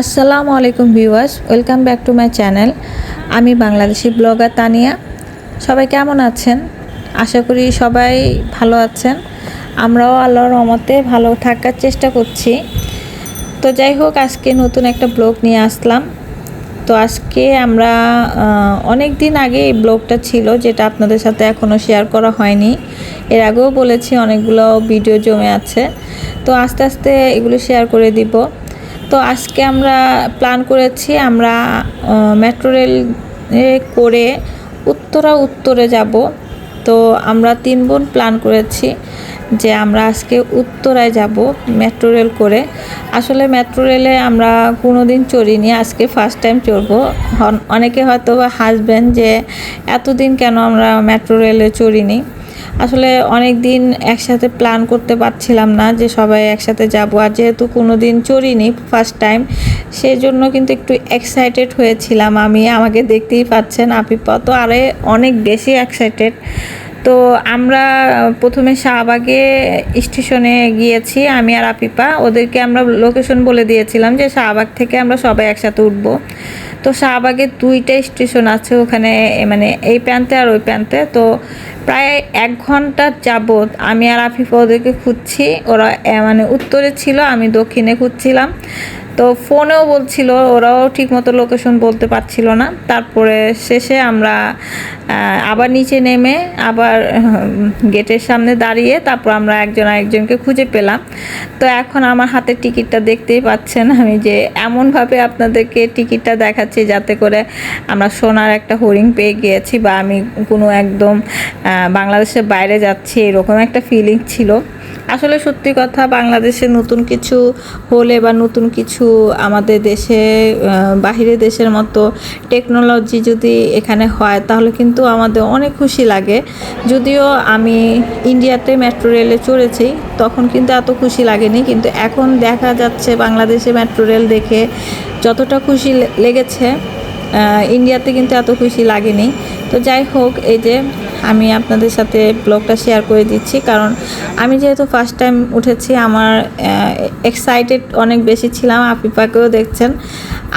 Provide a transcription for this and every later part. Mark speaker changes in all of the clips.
Speaker 1: আসসালামু আলাইকুম viewers, welcome back to my channel. আমি বাংলাদেশি ব্লগার তানিয়া। সবাই কেমন আছেন? আশা করি সবাই ভালো আছেন। আমরাও আল্লাহর রহমতে ভালো থাকার চেষ্টা করছি। তো যাই হোক, আজকে নতুন একটা ব্লগ নিয়ে আসলাম। তো আজকে আমরা অনেক দিন আগে এই ব্লগটা ছিল, যেটা আপনাদের সাথে এখনও শেয়ার করা হয়নি। এর আগেও বলেছি, অনেকগুলো ভিডিও জমে আছে। তো আস্তে আস্তে এগুলো শেয়ার করে দিব। তো আজকে আমরা প্ল্যান করেছি আমরা মেট্রো রেল করে উত্তরা উত্তরে যাব। তো আমরা তিন বোন প্ল্যান করেছি যে আমরা আজকে উত্তরায় যাব মেট্রো রেল করে। আসলে মেট্রো রেলে আমরা কোনো দিন চড়িনি, আজকে ফার্স্ট টাইম চড়বো। অনেকে হয়তো হাসবেন যে এতদিন কেন আমরা মেট্রো রেলে চড়িনি। আসলে অনেক দিন একসাথে প্ল্যান করতে পারছিলাম না যে সবাই একসাথে যাব। আর যেহেতু কোনো দিন চড়িনি ফার্স্ট টাইম সেই জন্য কিন্তু একটু এক্সাইটেড হয়েছিলাম আমি। আমাকে দেখতেই পাচ্ছেন আপিপা। তো আরে অনেক বেশি এক্সাইটেড তো আমরা প্রথমে শাহবাগে স্টেশনে গিয়েছি আমি আর আপিপা। ওদেরকে আমরা লোকেশন বলে দিয়েছিলাম যে শাহবাগ থেকে আমরা সবাই একসাথে উঠবো। তো শাহবাগে দুইটা স্টেশন আছে ওখানে মানে এই প্রান্তে আর ওই প্রান্তে। তো প্রায় এক ঘণ্টার যাবৎ আমি আর আফিফা ওদেরকে খুঁজছি। ওরা মানে উত্তরে ছিল, আমি দক্ষিণে খুঁজছিলাম। তো ফোনেও বলছিল, ওরাও ঠিকমতো লোকেশন বলতে পারছিল না। তারপরে শেষে আমরা আবার নিচে নেমে আবার গেটের সামনে দাঁড়িয়ে তারপর আমরা একজন আরেকজনকে খুঁজে পেলাম। তো এখন আমার হাতের টিকিটটা দেখতেই পাচ্ছেন আমি যে এমনভাবে আপনাদেরকে টিকিটটা দেখাচ্ছি যাতে করে আমরা সোনার একটা হরিং পেয়ে গিয়েছি বা আমি কোনো একদম বাংলাদেশের বাইরে যাচ্ছি, এরকম একটা ফিলিং ছিল। আসলে সত্যি কথা, বাংলাদেশে নতুন কিছু হলে বা নতুন কিছু আমাদের দেশে বাহিরের দেশের মতো টেকনোলজি যদি এখানে হয়, তাহলে কিন্তু আমাদের অনেক খুশি লাগে। যদিও আমি ইন্ডিয়াতে মেট্রো রেলে চড়েছি, তখন কিন্তু এত খুশি লাগেনি, কিন্তু এখন দেখা যাচ্ছে বাংলাদেশে মেট্রো রেল দেখে যতটা খুশি লেগেছে ইন্ডিয়াতে কিন্তু এত খুশি লাগেনি। তো যাই হোক, এই যে আমি আপনাদের সাথে ব্লগটা শেয়ার করে দিচ্ছি, কারণ আমি যেহেতু ফার্স্ট টাইম উঠেছি, আমার এক্সাইটেড অনেক বেশি ছিলাম, আপিপাকেও দেখছেন।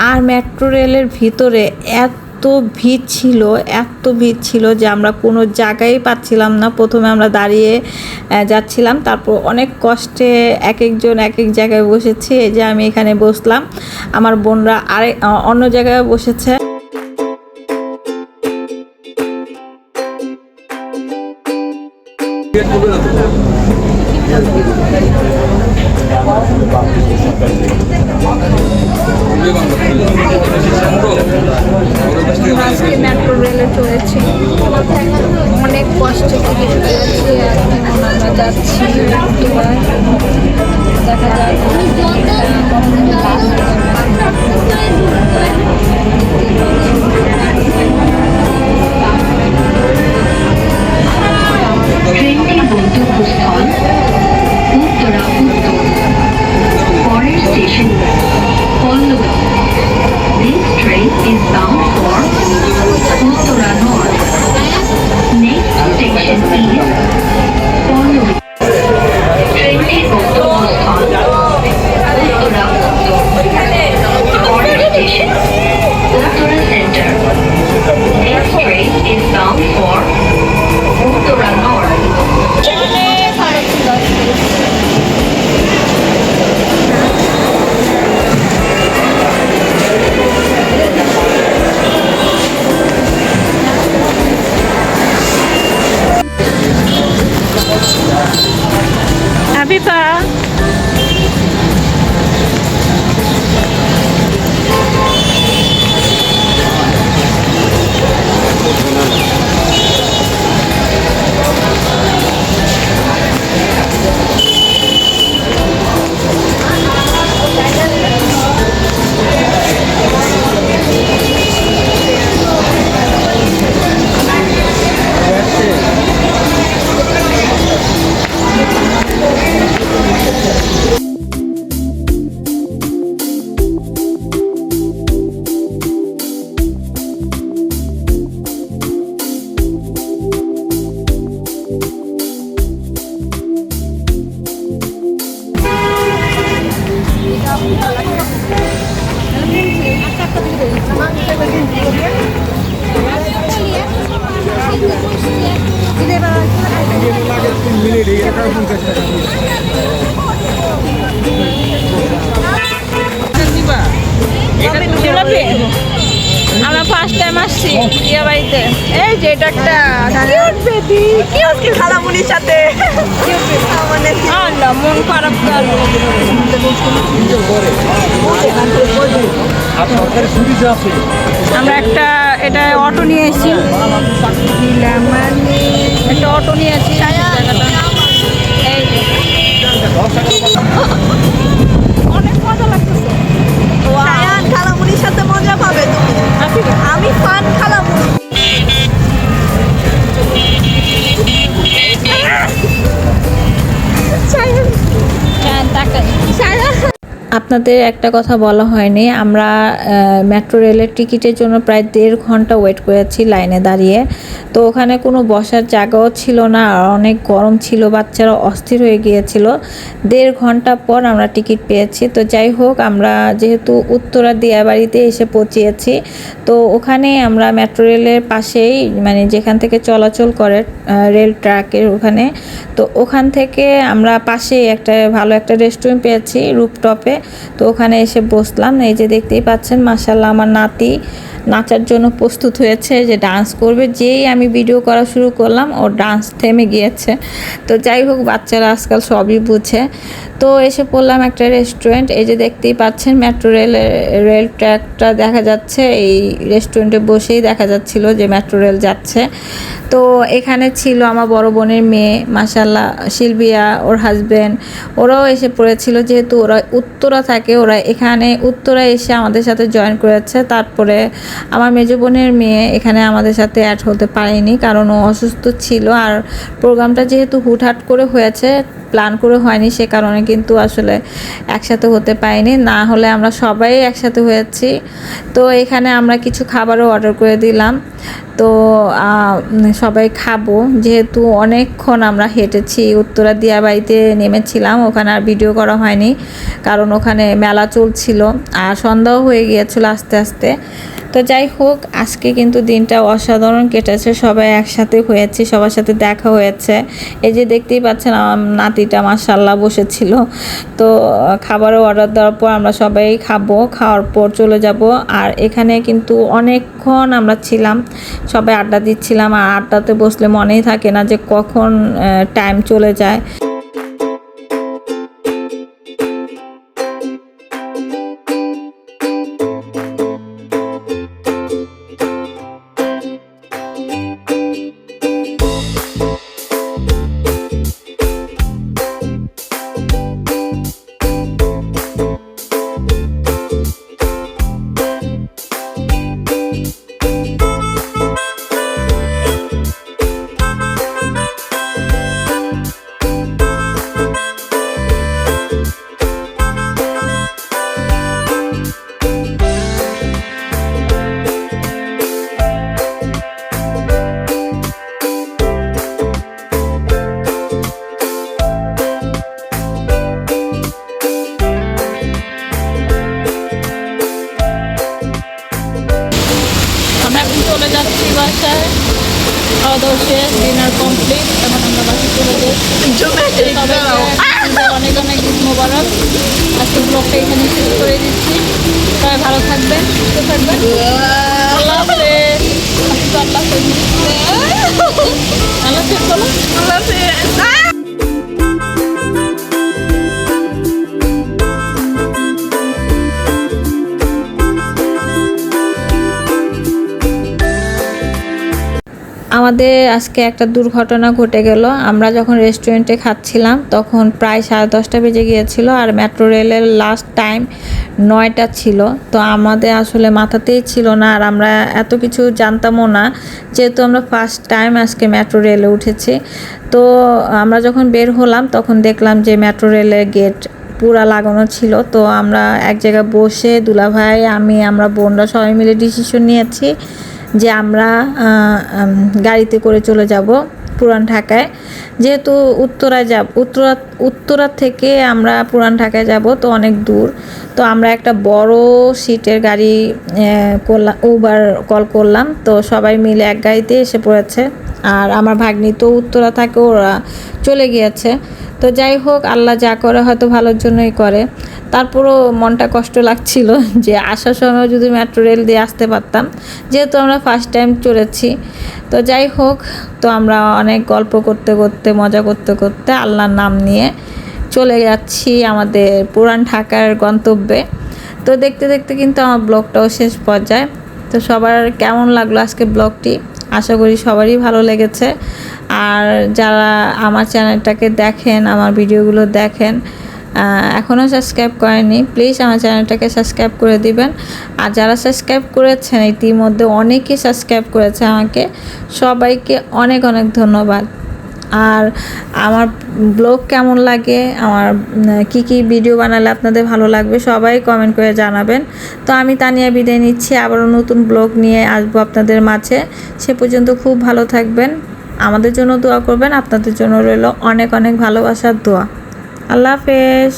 Speaker 1: আর মেট্রো রেলের ভিতরে এত ভিড় ছিল, এত ভিড় ছিল যে আমরা কোনো জায়গায় পাচ্ছিলাম না। প্রথমে আমরা দাঁড়িয়ে যাচ্ছিলাম, তারপর অনেক কষ্টে এক একজন এক এক জায়গায় বসেছি। এই যে আমি এখানে বসলাম, আমার বোনরা আরেক অন্য জায়গায় বসেছে। আজকে মেট্রো রেলে চলেছি অনেক কষ্ট থেকে চলেছি এখন আমরা যাচ্ছি দেখা যায়
Speaker 2: Thank
Speaker 1: you. আমরা ফার্স্ট টাইম আসছি বিয়ে বাড়িতে এই যে এটা একটা
Speaker 3: বেবি কি খালামুনির সাথে। মানে
Speaker 1: আল্লাহ মন খারাপ আমরা একটা এটা অটো নিয়ে এসেছি। একটা অটো নিয়ে এসেছি জায়গাটা। অনেক মজা লাগতেছে।
Speaker 3: সাথে মজা
Speaker 1: আপনাদের একটা কথা বলা হয়নি, আমরা মেট্রো রেলের টিকিটের জন্য প্রায় দেড় ঘণ্টা ওয়েট করেছি লাইনে দাঁড়িয়ে। তো ওখানে কোনো বসার জায়গাও ছিল না অনেক গরম ছিল, বাচ্চারা অস্থির হয়ে গিয়েছিল। দেড় ঘণ্টা পর আমরা টিকিট পেয়েছি। তো যাই হোক, আমরা যেহেতু উত্তরা দিয়াবাড়িতে এসে পৌঁছিয়েছি, তো ওখানে আমরা মেট্রো রেলের পাশেই মানে যেখান থেকে চলাচল করে রেল ট্র্যাকের ওখানে, তো ওখান থেকে আমরা পাশেই একটা ভালো একটা রেস্টুরেন্ট পেয়েছি রুপটপে তো ওখানে এসে বসলাম। এই যে দেখতেই পাচ্ছেন মাসাল্লাহ আমার নাতি নাচার জন্য প্রস্তুত হয়েছে যে ডান্স করবে। যেই আমি ভিডিও করা শুরু করলাম ওর ডান্স থেমে গিয়েছে। তো যাই হোক, বাচ্চারা আজকাল সবই বুঝে। তো এসে পড়লাম একটা রেস্টুরেন্ট এই যে দেখতেই পাচ্ছেন মেট্রো রেল রেল ট্র্যাকটা দেখা যাচ্ছে। এই রেস্টুরেন্টে বসেই দেখা যাচ্ছিল যে মেট্রো রেল যাচ্ছে। তো এখানে ছিল আমার বড় বোনের মেয়ে মাসাল্লাহ শিলবিয়া, ওর হাজবেন্ড ওরাও এসে পড়েছিল, যেহেতু ওরা উত্তরা থাকে, ওরা এখানে উত্তরা এসে আমাদের সাথে জয়েন করেছে। তারপরে আমার মেজো বোনের মেয়ে এখানে আমাদের সাথে অ্যাড হতে পারেনি কারণ ও অসুস্থ ছিল আর প্রোগ্রামটা যেহেতু হুটহাট করে হয়েছে প্ল্যান করে হয়নি সে কারণে কিন্তু আসলে একসাথে হতে পারিনি। না হলে আমরা সবাই একসাথে হয়েছি। তো এখানে আমরা কিছু খাবারও অর্ডার করে দিলাম। তো সবাই খাব। যেহেতু অনেকক্ষণ আমরা হেঁটেছি, উত্তরা দিয়া বাড়িতে নেমেছিলাম, ওখানে আর ভিডিও করা হয়নি, কারণ ওখানে মেলা চলছিল। আর সন্ধ্যাও হয়ে গিয়েছিল আস্তে আস্তে। তো যাই হোক, আজকে কিন্তু দিনটা অসাধারণ কেটেছে। সবাই একসাথে হয়েছে, সবার সাথে দেখা হয়েছে। এই যে দেখতেই পাচ্ছেন, আমার নাতিটা মাসাল্লাহ বসেছিল। তো, খাবারও অর্ডার দেওয়ার পর আমরা সবাই খাব, খাওয়ার পর চলে যাব। আর এখানে কিন্তু অনেকক্ষণ আমরা ছিলাম, সবাই আড্ডা দিচ্ছিলাম। আর আড্ডাতে বসলে মনেই থাকে না যে কখন টাইম চলে যায়। শেষ ডিনার কমপ্লিট এখন আমরা বাসায় চলে যাই। অনেক অনেক ঈদ মোবারক। আজকে ব্লগটা এখানে শেষ করে দিচ্ছি। সবাই ভালো থাকবেন সুস্থ থাকবেন। আল্লাহ হাফেজ। আল্লাহ হাফেজ। আল্লাহ হাফেজ বলো
Speaker 3: আল্লাহ হাফেজ।
Speaker 1: আমাদের আজকে একটা দুর্ঘটনা ঘটে গেল। আমরা যখন রেস্টুরেন্টে খাচ্ছিলাম, তখন প্রায় সাড়ে দশটা বেজে গিয়েছিল আর মেট্রো রেলের লাস্ট টাইম নয়টা ছিল। তো আমাদের আসলে মাথাতেই ছিল না আর আমরা এত কিছু জানতামও না, যেহেতু আমরা ফার্স্ট টাইম আজকে মেট্রো রেলে উঠেছি। তো আমরা যখন বের হলাম, তখন দেখলাম যে মেট্রো রেলের গেট পুরা লাগানো ছিল। তো আমরা এক জায়গায় বসে, দুলাভাই, আমি, আমরা বোনরা সবাই মিলে ডিসিশন নিয়েছি যে আমরা গাড়িতে করে চলে যাব পুরান ঢাকায়। যেহেতু উত্তরায় যাব, উত্তরা উত্তরা থেকে আমরা পুরান ঢাকায় যাব তো অনেক দূর। তো আমরা একটা বড় সিটের গাড়ি করলাম উবার কল করলাম। তো সবাই মিলে এক গাড়িতে এসে পড়েছে। আর আমার ভাগ্নি তো উত্তরা থাকে, ওরা চলে গিয়েছে। তো যাই হোক, আল্লাহ যা করে হয়তো ভালোর জন্যই করে। তারপরও মনটা কষ্ট লাগছিল যে আসার সময় যদি মেট্রো রেল দিয়ে আসতে পারতাম। যেহেতু আমরা ফার্স্ট টাইম চড়েছি। তো যাই হোক, তো আমরা অনেক গল্প করতে করতে, মজা করতে করতে আল্লাহর নাম নিয়ে চলে যাচ্ছি আমাদের পুরান ঢাকার গন্তব্যে। তো দেখতে দেখতে কিন্তু আমার ব্লগটাও শেষ পর্যায়ে। তো সবার কেমন লাগল আজকে ব্লগটি? আশা করি সবারই ভালো লেগেছে। আর যারা আমার চ্যানেলটাকে দেখেন, আমার ভিডিওগুলো দেখেন এখনও সাবস্ক্রাইব করেনি প্লিজ আমার চ্যানেলটাকে সাবস্ক্রাইব করে দিবেন। আর যারা সাবস্ক্রাইব করেছেন, ইতিমধ্যে অনেকেই সাবস্ক্রাইব করেছে আমাকে। সবাইকে অনেক অনেক ধন্যবাদ। আর আমার ব্লগ কেমন লাগে, আমার কি কি ভিডিও বানালে আপনাদের ভালো লাগবে সবাই কমেন্ট করে জানাবেন। তো আমি তানিয়া বিদায় নিচ্ছি, আবারও নতুন ব্লগ নিয়ে আসব আপনাদের মাঝে। সে পর্যন্ত খুব ভালো থাকবেন, আমাদের জন্য দোয়া করবেন, আপনাদের জন্য রইল অনেক অনেক ভালোবাসার দোয়া। আল্লাহ হাফেজ।